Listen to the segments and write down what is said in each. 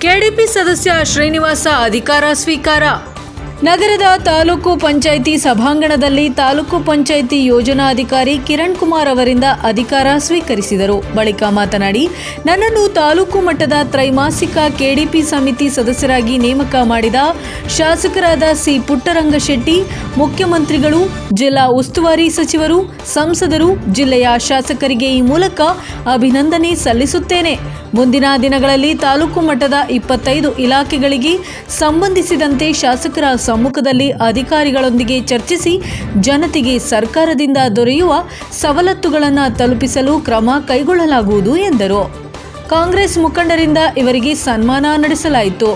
KDP ಸದಸ್ಯ ಶ್ರೀನಿವಾಸ ಅಧಿಕಾರ ಸ್ವೀಕಾರ ನಗರದ ತಾಲೂಕು ಪಂಚಾಯಿತಿ ಸಭಾಂಗಣದಲ್ಲಿ ತಾಲೂಕು ಪಂಚಾಯಿತಿ ಯೋಜನಾಧಿಕಾರಿ ಕಿರಣ್ ಕುಮಾರ್ ಅವರಿಂದ ಅಧಿಕಾರ ಸ್ವೀಕರಿಸಿದರು. ಬಳಿಕ ಮಾತನಾಡಿ, ನನ್ನನ್ನು ತಾಲೂಕು ಮಟ್ಟದ ತ್ರೈಮಾಸಿಕ ಕೆಡಿಪಿ ಸಮಿತಿ ಸದಸ್ಯರಾಗಿ ನೇಮಕ ಮಾಡಿದ ಶಾಸಕರಾದ ಸಿ ಪುಟ್ಟರಂಗಶೆಟ್ಟಿ, ಮುಖ್ಯಮಂತ್ರಿಗಳು, ಜಿಲ್ಲಾ ಉಸ್ತುವಾರಿ ಸಚಿವರು, ಸಂಸದರು, ಜಿಲ್ಲೆಯ ಶಾಸಕರಿಗೆ ಈ ಮೂಲಕ ಅಭಿನಂದನೆ ಸಲ್ಲಿಸುತ್ತೇನೆ. ಮುಂದಿನ ದಿನಗಳಲ್ಲಿ ತಾಲೂಕು ಮಟ್ಟದ ಇಪ್ಪತ್ತೈದು ಇಲಾಖೆಗಳಿಗೆ ಸಂಬಂಧಿಸಿದಂತೆ ಶಾಸಕರ ಸಮ್ಮುಖದಲ್ಲಿ ಅಧಿಕಾರಿಗಳೊಂದಿಗೆ ಚರ್ಚಿಸಿ ಜನತೆಗೆ ಸರ್ಕಾರದಿಂದ ದೊರೆಯುವ ಸವಲತ್ತುಗಳನ್ನು ತಲುಪಿಸಲು ಕ್ರಮ ಕೈಗೊಳ್ಳಲಾಗುವುದು ಎಂದರು. ಕಾಂಗ್ರೆಸ್ ಮುಖಂಡರಿಂದ ಇವರಿಗೆ ಸನ್ಮಾನ ನಡೆಸಲಾಯಿತು.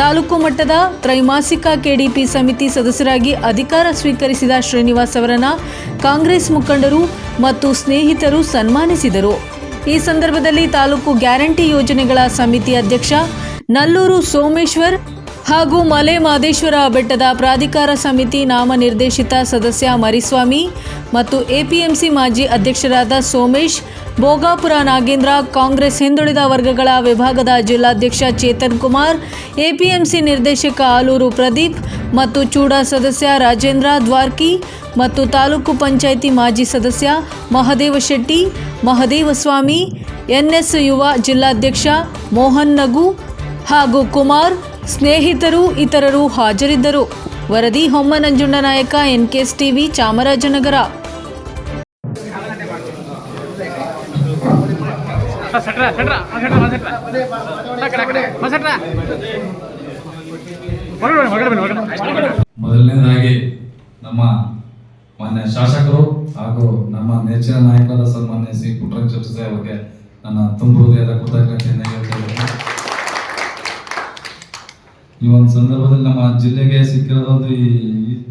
ತಾಲೂಕು ಮಟ್ಟದ ತ್ರೈಮಾಸಿಕ ಕೆಡಿಪಿ ಸಮಿತಿ ಸದಸ್ಯರಾಗಿ ಅಧಿಕಾರ ಸ್ವೀಕರಿಸಿದ ಶ್ರೀನಿವಾಸ್ ಅವರನ್ನ ಕಾಂಗ್ರೆಸ್ ಮುಖಂಡರು ಮತ್ತು ಸ್ನೇಹಿತರು ಸನ್ಮಾನಿಸಿದರು. ಈ ಸಂದರ್ಭದಲ್ಲಿ ತಾಲೂಕು ಗ್ಯಾರಂಟಿ ಯೋಜನೆಗಳ ಸಮಿತಿ ಅಧ್ಯಕ್ಷ ನಲ್ಲೂರು ಸೋಮೇಶ್ವರ್ ಹಾಗೂ ಮಲೆ ಮಾದೇಶ್ವರ ಬೆಟ್ಟದ ಪ್ರಾಧಿಕಾರ ಸಮಿತಿ ನಾಮನಿರ್ದೇಶಿತ ಸದಸ್ಯ ಮರಿಸ್ವಾಮಿ ಮತ್ತು ಎಪಿಎಂಸಿ ಮಾಜಿ ಅಧ್ಯಕ್ಷರಾದ ಸೋಮೇಶ್, ಭೋಗಾಪುರ ನಾಗೇಂದ್ರ, ಕಾಂಗ್ರೆಸ್ ಹಿಂದುಳಿದ ವರ್ಗಗಳ ವಿಭಾಗದ ಜಿಲ್ಲಾಧ್ಯಕ್ಷ ಚೇತನ್ ಕುಮಾರ್, ಎಪಿಎಂಸಿ ನಿರ್ದೇಶಕ ಆಲೂರು ಪ್ರದೀಪ್ ಮತ್ತು ಚೂಡಾ ಸದಸ್ಯ ರಾಜೇಂದ್ರ ದ್ವಾರ್ಕಿ ಮತ್ತು ತಾಲೂಕು ಪಂಚಾಯಿತಿ ಮಾಜಿ ಸದಸ್ಯ ಮಹದೇವ ಶೆಟ್ಟಿ ಮಹದೇವಸ್ವಾಮಿ ಎನ್ಎಸ್ ಯುವ ಜಿಲ್ಲಾಧ್ಯಕ್ಷ ಮೋಹನ್ ನಗು ಹಾಗೂ ಕುಮಾರ್ ಸ್ನೇಹಿತರು, ಇತರರು ಹಾಜರಿದ್ದರು ವರದಿ ಹೊಮ್ಮನಂಜುಂಡ ನಾಯಕ ಎನ್ಕೆಎಸ್ ಟಿವಿ ಚಾಮರಾಜನಗರ. ಮೊದಲನೇದಾಗಿ ನಮ್ಮ ಮಾನ್ಯ ಶಾಸಕರು ಹಾಗೂ ನಮ್ಮ ನೆಚ್ಚಿನ ನಾಯಕರ ಸನ್ಮಾನ್ಯ ಸಿ ಪುಟ್ಟರಂಗ ಚರ್ಚೆ ಅವರಿಗೆ ನನ್ನ ತುಂಬ ಹೃದಯದ ಕೃತಜ್ಞತೆಯನ್ನು ಹೇಳ್ತಾ. ಈ ಒಂದು ಸಂದರ್ಭದಲ್ಲಿ ನಮ್ಮ ಜಿಲ್ಲೆಗೆ ಸಿಕ್ಕಿರೋದೊಂದು ಈ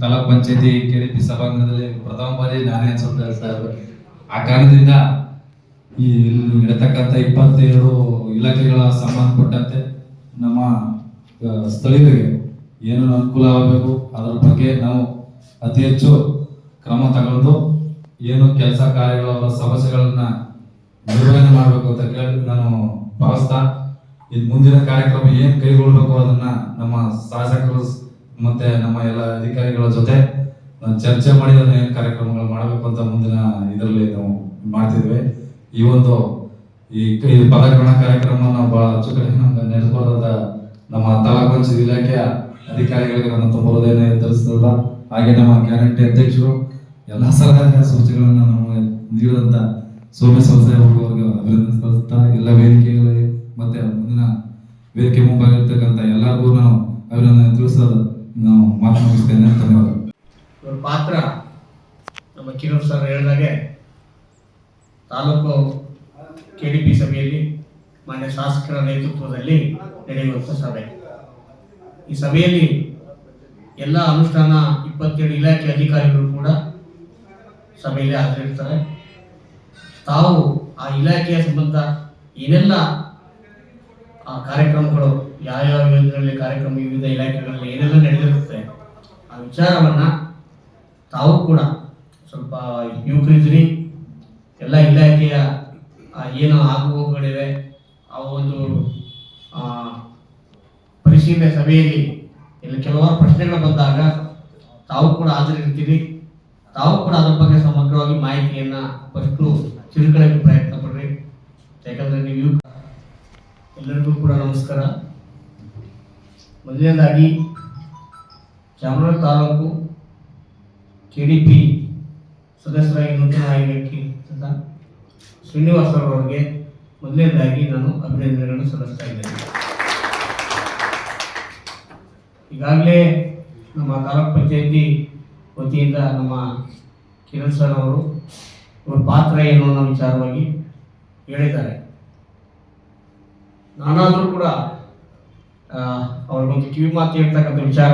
ತಾಲೂಕ್ ಪಂಚಾಯತಿ ಕೆಡಿಪಿ ಸಭಾಂಗಣದಲ್ಲಿ ಪ್ರಥಮ ಬಾರಿ ನಾನೇ ಅನ್ಸುತ್ತೆ ಸರ್. ಆ ಕಾರಣದಿಂದ ಈ ನಡೆತಕ್ಕಂಥ ಇಪ್ಪತ್ತೇಳು ಇಲಾಖೆಗಳ ಸಂಬಂಧಪಟ್ಟಂತೆ ನಮ್ಮ ಸ್ಥಳೀಯರಿಗೆ ಏನು ಅನುಕೂಲ ಆಗಬೇಕು, ಅದರ ಬಗ್ಗೆ ನಾವು ಅತಿ ಹೆಚ್ಚು ಕ್ರಮ ತಗೊಂಡು ಏನು ಕೆಲಸ ಕಾರ್ಯಗಳ ಸಮಸ್ಯೆಗಳನ್ನ ನಿರ್ವಹಣೆ ಮಾಡಬೇಕು ಅಂತ ಇನ್ ಮುಂದಿನ ಕಾರ್ಯಕ್ರಮ ಏನ್ ಕೈಗೊಳ್ಬೇಕು ಅದನ್ನ ನಮ್ಮ ಶಾಸಕರು ಮತ್ತೆ ನಮ್ಮ ಎಲ್ಲ ಅಧಿಕಾರಿಗಳ ಜೊತೆ ಚರ್ಚೆ ಮಾಡಿ ಅದನ್ನ ಏನ್ ಕಾರ್ಯಕ್ರಮಗಳು ಮಾಡಬೇಕು ಅಂತ ಮುಂದಿನ ಇದರಲ್ಲಿ ನಾವು ಮಾಡ್ತಿದ್ವಿ. ಈ ಒಂದು ಈ ಪದಗ್ರಹಣ ಕಾರ್ಯಕ್ರಮ ನಾವು ಬಹಳ ಅಚ್ಚುಕಡೆ ನಮ್ಗೆ ನಮ್ಮ ತಾಲೂಕು ಪಂಚಾಯತ್ ಇಲಾಖೆಯ ಅಧಿಕಾರಿಗಳಿಗೆ ನನ್ನ ತುಂಬ ತಿಳಿಸ್ತದ ಹಾಗೆ ನಮ್ಮ ಗ್ಯಾರಂಟಿ ಅಧ್ಯಕ್ಷರು, ಎಲ್ಲ ಸಲಹೆ ಸೂಚನೆಗಳನ್ನ ನಮಗೆ ನೀಡಿದಂತ ಸೋಮ್ಯ ಸಂಸ್ಥೆ ಅಭಿನಂದಿಸ್ತಾ ಎಲ್ಲ ವೇದಿಕೆಗಳಿಗೆ ಮತ್ತೆ ಮುಂದಿನ ವೇದಿಕೆ ಮುಂಭಾಗಿರ್ತಕ್ಕಂಥ ಎಲ್ಲರಿಗೂ ನಾವು ಅಭಿನಂದನೆ ತಿಳಿಸೋದು ನಾವು ಮಾತು ಮುಗಿಸ್ತೇನೆ ಧನ್ಯವಾದ ಇವ್ರ ಪಾತ್ರ ನಮ್ಮ ಕಿರಣ್ ಸರ್ ಹೇಳಿದಾಗೆ ತಾಲೂಕು ಕೆ ಡಿ ಪಿ ಸಭೆಯಲ್ಲಿ ಮಾನ್ಯ ಶಾಸಕರ ನೇತೃತ್ವದಲ್ಲಿ ನಡೆಯುವಂಥ ಸಭೆ. ಈ ಸಭೆಯಲ್ಲಿ ಎಲ್ಲ ಅನುಷ್ಠಾನ ಇಪ್ಪತ್ತೇಳು ಇಲಾಖೆ ಅಧಿಕಾರಿಗಳು ಕೂಡ ಸಭೆಯಲ್ಲಿ ಹಾಜರಿರ್ತಾರೆ. ತಾವು ಆ ಇಲಾಖೆಯ ಸಂಬಂಧ ಏನೆಲ್ಲ ಆ ಕಾರ್ಯಕ್ರಮಗಳು ಯಾವ್ಯಾವ ಯೋಜನೆಗಳಲ್ಲಿ ಕಾರ್ಯಕ್ರಮ ವಿವಿಧ ಇಲಾಖೆಗಳಲ್ಲಿ ಏನೆಲ್ಲ ನಡೆದಿರುತ್ತೆ, ಆ ವಿಚಾರವನ್ನ ತಾವು ಕೂಡ ಸ್ವಲ್ಪ ಯುವಕರಿದ್ರಿ ಎಲ್ಲ ಇಲಾಖೆಯ ಏನು ಆಗುಹೋಗುಗಳಿವೆ ಆ ಒಂದು ಪರಿಶೀಲನೆ ಸಭೆಯಲ್ಲಿ ಇಲ್ಲಿ ಕೆಲವಾರು ಪ್ರಶ್ನೆಗಳು ಬಂದಾಗ ತಾವು ಕೂಡ ಹಾಜರಿರ್ತೀರಿ. ತಾವು ಕೂಡ ಅದ್ರ ಬಗ್ಗೆ ಸಮಗ್ರವಾಗಿ ಮಾಹಿತಿಯನ್ನು ಫಸ್ಟು ತಿಳ್ಕೊಳ್ಳೋಕೆ ಪ್ರಯತ್ನ ಪಡ್ರಿ. ಯಾಕಂದ್ರೆ ನೀವು ಎಲ್ಲರಿಗೂ ಕೂಡ ನಮಸ್ಕಾರ. ಮೊದಲನೇದಾಗಿ, Chamaraja taluk K D P ಸದಸ್ಯರಾಗಿ ನೂತನ ಆಯ್ಕೆ ಶ್ರೀನಿವಾಸ ಅವರಿಗೆ ಮೊದಲನೇದಾಗಿ ನಾನು ಅಭಿನಂದನೆಗಳನ್ನು ಸಲ್ಲಿಸ್ತಾ ಇದ್ದೇನೆ. ಈಗಾಗಲೇ ನಮ್ಮ ತಾಲೂಕ್ ಪಂಚಾಯತಿ ವತಿಯಿಂದ ನಮ್ಮ ಕಿರಣ್ ಸರ್ ಅವರು ಪಾತ್ರ ಏನು ಅನ್ನೋ ವಿಚಾರವಾಗಿ ಹೇಳಿದ್ದಾರೆ. ನಾನಾದರೂ ಕೂಡ ಅವ್ರಿಗೊಂದು ಕಿವಿ ಮಾತು ಹೇಳ್ತಕ್ಕಂಥ ವಿಚಾರ.